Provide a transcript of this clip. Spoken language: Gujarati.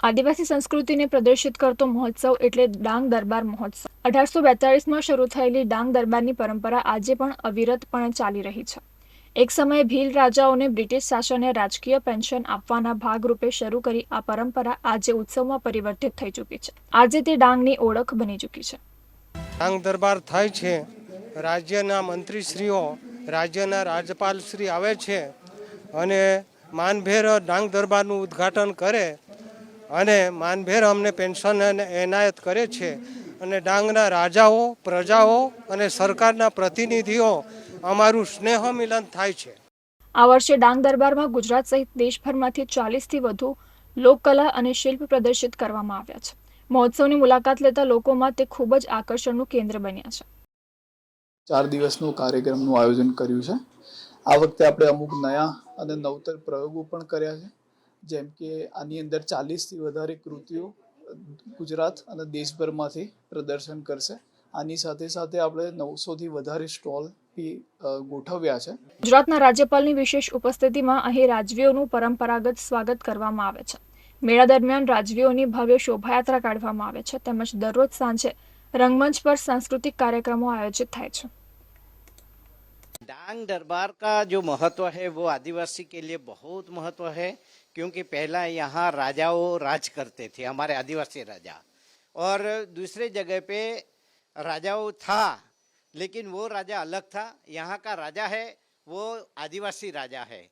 આદિવાસી સંસ્કૃતિને પ્રદર્શિત કરતો મહોત્સવ એટલે ડાંગ દરબાર મહોત્સવ. અઢારસો બેતાળીસમાં શરૂ થયેલી ડાંગ દરબારની પરંપરા આજે પણ અવિરતપણે ચાલી રહી છે. એક સમયે ભીલ રાજાઓને બ્રિટિશ શાસને રાજકીય પેન્શન આપવાના ભાગરૂપે શરૂ કરી આ પરંપરા આજે ઉત્સવમાં પરિવર્તિત થઈ ચૂકી છે. આજે તે ડાંગની ઓળખ બની ચૂકી છે. ડાંગ દરબાર થાય છે. રાજ્યના મંત્રીશ્રીઓ, રાજ્યના રાજ્યપાલશ્રી આવે છે અને માનભેર ડાંગ દરબારનું ઉદ્ઘાટન કરે અને માનભેર અમને પેન્શન અને એનાયત કરે છે. અને ડાંગના રાજાઓ પ્રજાઓ અને સરકારના પ્રતિનિધિઓ અમારું સ્નેહ મિલન થાય છે. આ વર્ષે ડાંગ દરબારમાં ગુજરાત સહિત દેશભરમાંથી ચાલીસથી વધુ લોકકલા અને શિલ્પ પ્રદર્શિત કરવામાં આવ્યા છે. મહોત્સવની મુલાકાત લેતા લોકોમાં તે ખૂબ જ આકર્ષણનું કેન્દ્ર બન્યા છે. ચાર દિવસનું કાર્યક્રમનું આયોજન કર્યું છે. આ વખતે આપણે અમુક નયા અને નવતર પ્રયોગો પણ કર્યા છે. જેમ કે આની અંદર ચાલીસથી વધારે કૃતિઓ ગુજરાત અને દેશભરમાંથી પ્રદર્શન કરશે. આની સાથે સાથે આપણે નવસોથી વધારે સ્ટોલ ગોઠવ્યા છે. ગુજરાતના રાજ્યપાલની વિશેષ ઉપસ્થિતિમાં અહીં રાજવીઓનું પરંપરાગત સ્વાગત કરવામાં આવે છે. મેળા દરમિયાન રાજવીઓની ભવ્ય શોભાયાત્રા કાઢવામાં આવે છે. તેમજ દરરોજ સાંજે રંગમંચ પર સાંસ્કૃતિક કાર્યક્રમો આયોજિત થાય છે. डांग दरबार का जो महत्व है, वो आदिवासी के लिए बहुत महत्व है, क्योंकि पहला यहाँ राजाओं राज करते थे, हमारे आदिवासी राजा। और दूसरे जगह पे राजाओं था, लेकिन वो राजा अलग था। यहाँ का राजा है, वो आदिवासी राजा है।